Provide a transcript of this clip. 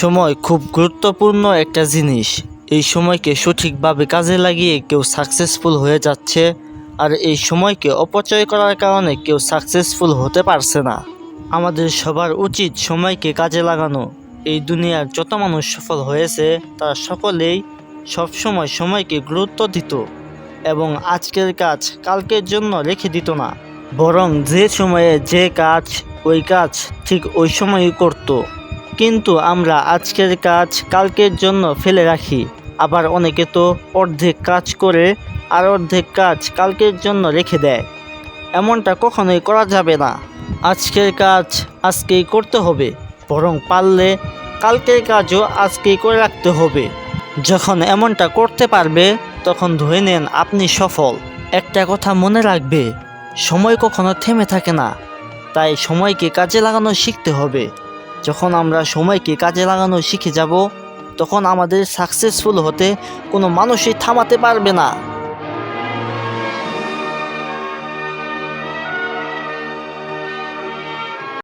সময় খুব গুরুত্বপূর্ণ একটা জিনিস। এই সময়কে সঠিকভাবে কাজে লাগিয়ে কেউ সাকসেসফুল হয়ে যাচ্ছে আর এই সময়কে অপচয় করার কারণে কেউ সাকসেসফুল হতে পারছে না। আমাদের সবার উচিত সময়কে কাজে লাগানো। এই দুনিয়ার যত মানুষ সফল হয়েছে, তারা সকলেই সবসময় সময়কে গুরুত্ব দিত এবং আজকের কাজ কালকের জন্য রেখে দিত না। বরং যে সময়ে যে কাজ, ওই কাজ ঠিক ওই সময়ই করত। কিন্তু আমরা আজকের কাজ কালকের জন্য ফেলে রাখি। আবার অনেকে তো অর্ধেক কাজ করে আর অর্ধেক কাজ কালকের জন্য রেখে দেয়। এমনটা কখনোই করা যাবে না। আজকের কাজ আজকেই করতে হবে। বরং পারলে কালকের কাজও আজকেই করে রাখতে হবে। যখন এমনটা করতে পারবে, তখন ধরে নেন আপনি সফল। একটা কথা মনে রাখবে, সময় কখনো থেমে থাকে না। তাই সময়কে কাজে লাগানো শিখতে হবে। যখন আমরা সময়কে কাজে লাগানো শিখে যাব, তখন আমাদের সাকসেসফুল হতে কোনো মানুষই থামাতে পারবে না।